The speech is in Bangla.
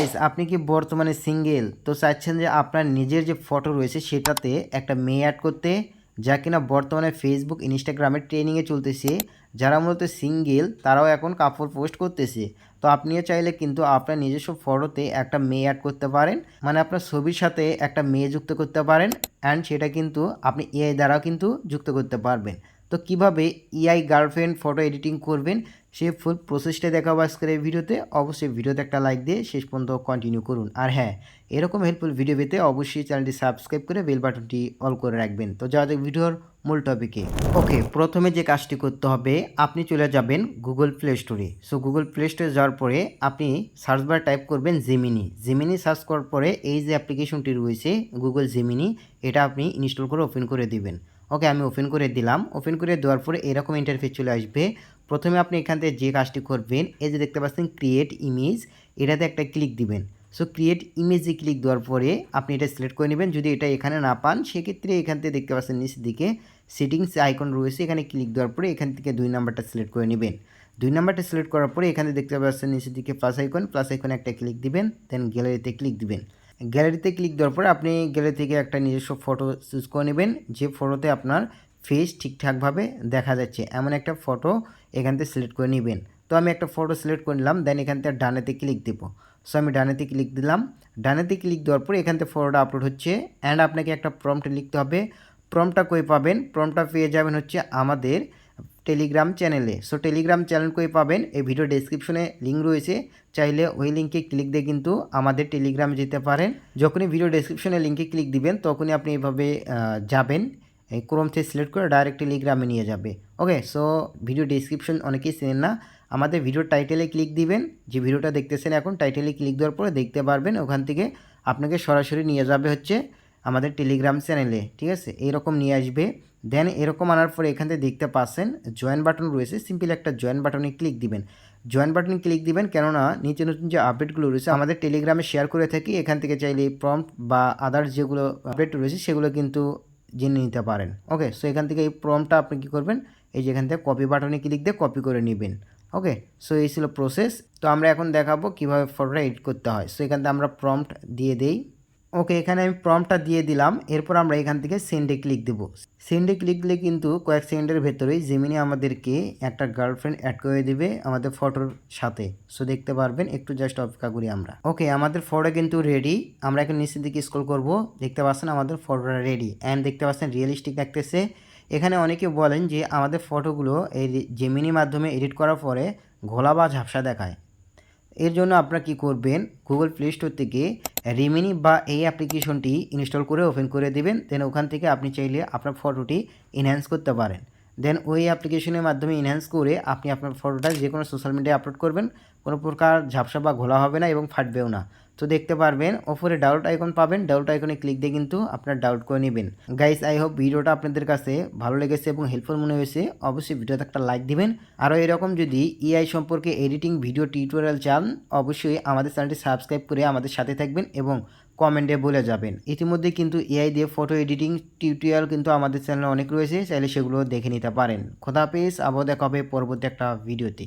গাইস আপনি কি বর্তমানে সিঙ্গেল তো চাচ্ছেন যে আপনার নিজের যে ফটো রয়েছে সেটাতে একটা মেয়ে অ্যাড করতে, যা কিনা বর্তমানে ফেসবুক ইনস্টাগ্রামে ট্রেনিংয়ে চলতেছে। যারা মূলত সিঙ্গেল তারাও এখন কাপড় পোস্ট করতেছে। তো আপনিও চাইলে কিন্তু আপনার নিজস্ব ফটোতে একটা মেয়ে অ্যাড করতে পারেন। মানে আপনার ছবির সাথে একটা মেয়ে যুক্ত করতে পারেন। অ্যান্ড সেটা কিন্তু আপনি এআই দ্বারাও কিন্তু যুক্ত করতে পারবেন। তো কীভাবে ইআই গার্লফ্রেন্ড ফটো এডিটিং করবেন, সে ফুল প্রসেসটা দেখাবো আজকের এই ভিডিওতে। অবশ্যই ভিডিওতে একটা লাইক দিয়ে শেষ পর্যন্ত কন্টিনিউ করুন। আর হ্যাঁ এরকম হেল্পফুল ভিডিও পেতে অবশ্যই চ্যানেলটি সাবস্ক্রাইব করে বেল বাটনটি অল করে রাখবেন। তো যাওয়া যাক ভিডিওর মূল টপিকে ওকে প্রথমে যে কাজটি করতে হবে, আপনি চলে যাবেন গুগল প্লে স্টোরে সো গুগল প্লে স্টোরে যাওয়ার পরে আপনি সার্চ বার টাইপ করবেন জেমিনি জেমিনি সার্চ করার পরে এই যে অ্যাপ্লিকেশনটি রয়েছে গুগল জেমিনি এটা আপনি ইনস্টল করে ওপেন করে দিবেন। ওকে, আমি ওপেন করে দিলাম। ওপেন করে দেওয়ার পরে এরকম ইন্টারফেস চলে আসবে। প্রথমে আপনি এখান থেকে যে কাজটি করবেন, এই যে দেখতে পাচ্ছেন ক্রিয়েট ইমেজ এটাতে একটা ক্লিক দিবেন। সো ক্রিয়েট ইমেজে ক্লিক দেওয়ার পরে আপনি এটা সিলেক্ট করে নেবেন। যদি এটা এখানে না পান, সেক্ষেত্রে এখান থেকে দেখতে পাচ্ছেন নিচের দিকে সেটিংস আইকন রয়েছে। এখানে ক্লিক দেওয়ার পরে এখান থেকে দুই নাম্বারটা সিলেক্ট করে নেবেন। দুই নাম্বারটা সিলেক্ট করার পরে এখানে দেখতে পাচ্ছেন নিচের দিকে প্লাস আইকন প্লাস আইকনে একটা ক্লিক দিবেন দেন গ্যালারিতে ক্লিক দিবেন। গ্যালারিতে ক্লিক দেওয়ার পরে আপনি গ্যালারি থেকে একটা নিজস্ব ফটো চুজ করে নেবেন। যে ফটোতে আপনার ফেস ঠিকঠাকভাবে দেখা যাচ্ছে, এমন একটা ফটো এখান থেকে সিলেক্ট করে নেবেন। তো আমি একটা ফটো সিলেক্ট করে নিলাম দেন এখান থেকে ডানেতে ক্লিক দেবো। সো আমি ডানেতে ক্লিক দিলাম। ডানেতে ক্লিক দেওয়ার পরে এখান থেকে ফটোটা আপলোড হচ্ছে অ্যান্ড আপনাকে একটা প্রম্পট লিখতে হবে। প্রম্পটটা কই পাবেন? প্রম্পটটা পেয়ে যাবেন হচ্ছে আমাদের টেলিগ্রাম চ্যানেলে। সো টেলিগ্রাম চ্যানেল কই পাবেন। এই ভিডিও ডেসক্রিপশনে লিঙ্ক রয়েছে। চাইলে ওই লিঙ্কে ক্লিক দিয়ে কিন্তু আমাদের টেলিগ্রামে যেতে পারেন। যখনই ভিডিও ডেসক্রিপশনে লিঙ্কে ক্লিক দিবেন, তখনই আপনি এভাবে যাবেন। এই ক্রোম থেকে সিলেক্ট করে ডাইরেক্ট টেলিগ্রামে নিয়ে যাবে। ওকে সো ভিডিও ডেসক্রিপশন অনেকেই চেনেন না। আমাদের ভিডিও টাইটেলে ক্লিক দিবেন। যে ভিডিওটা দেখতেছেন এখন টাইটেলে ক্লিক দেওয়ার পরে দেখতে পারবেন। ওখান থেকে আপনাকে সরাসরি নিয়ে যাবে হচ্ছে আমাদের টেলিগ্রাম চ্যানেলে। ঠিক আছে? এইরকম নিয়ে আসবে। দেন এরকম আনার পরে এখান থেকে দেখতে পাচ্ছেন জয়েন বাটন রয়েছে সিম্পল একটা জয়েন বাটনে ক্লিক দিবেন। জয়েন বাটনে ক্লিক দিবেন, কেননা নিচে নতুন যে আপডেটগুলো রয়েছে, আমাদের টেলিগ্রামে শেয়ার করে থাকি, এখান থেকে চাইলে প্রম্পট বা আদার্স যেগুলো আপডেট রয়েছে, সেগুলো কিন্তু জেনে নিতে পারেন। ওকে সো এখান থেকে এই প্রমটা আপনি কী করবেন? এই যে এখান থেকে কপি বাটনে ক্লিক দিয়ে কপি করে নেবেন। ওকে সো এই ছিল প্রসেস তো আমরা এখন দেখাবো কীভাবে ফটোটা এডিট করতে হয়। সো এখান থেকে আমরা প্রম্পট দিয়ে দেই। ওকে, এখানে আমি প্রম্পটটা দিয়ে দিলাম। এরপর আমরা এখান থেকে সেন্ডে ক্লিক দেবো। সেন্ডে ক্লিক দিলে কিন্তু কয়েক সেকেন্ডের ভেতরেই জেমিনি আমাদেরকে একটা গার্লফ্রেন্ড অ্যাড করে দেবে আমাদের ফটোর সাথে। সো দেখতে পারবেন, একটু জাস্ট অপেক্ষা করি আমরা। ওকে আমাদের ফটো কিন্তু রেডি আমরা এখন নিচের দিকে স্ক্রল করব। দেখতে পাচ্ছেন, আমাদের ফটোটা রেডি অ্যান্ড দেখতে পাচ্ছেন রিয়েলিস্টিক দেখতেছে এখানে অনেকে বলেন যে, আমাদের ফটোগুলো এই জেমিনির মাধ্যমে এডিট করার পরে ঘোলা বা ঝাপসা দেখায়। এর জন্য আপনারা কি করবেন? গুগল প্লে স্টোর থেকে রিমিনি বা এই অ্যাপ্লিকেশনটি ইনস্টল করে ওপেন করে দেবেন। দেন ওখান থেকে আপনি চাইলে আপনার ফটোটি এনহ্যান্স করতে পারেন। দেন ওই অ্যাপ্লিকেশনের মাধ্যমে এনহ্যান্স করে আপনি আপনার ফটোটা যে কোনো সোশ্যাল মিডিয়ায় আপলোড করবেন। কোনো প্রকার ঝাপসা বা ঘোলা হবে না এবং ফাটবেও না। তো দেখতে পারবেন, ওপরে ডাউট আইকন পাবেন ডাউট আইকনে ক্লিক দিয়ে কিন্তু আপনার ডাউট করে নেবেন। গাইস আই হোপ ভিডিওটা আপনাদের কাছে ভালো লেগেছে এবং হেল্পফুল মনে হয়েছে। অবশ্যই ভিডিওতে একটা লাইক দিবেন। আরও এরকম যদি ইআই সম্পর্কে এডিটিং ভিডিও টিউটোরিয়াল চান, অবশ্যই আমাদের চ্যানেলটি সাবস্ক্রাইব করে আমাদের সাথে থাকবেন এবং কমেন্টে বলে যাবেন। ইতিমধ্যে কিন্তু এআই দিয়ে ফটো এডিটিং টিউটোরিয়াল কিন্তু আমাদের চ্যানেলে অনেক রয়েছে, চাইলে সেগুলো দেখে নিতে পারেন। খোদাফিজ আবার দেখা হবে পরবর্তী একটা ভিডিওতে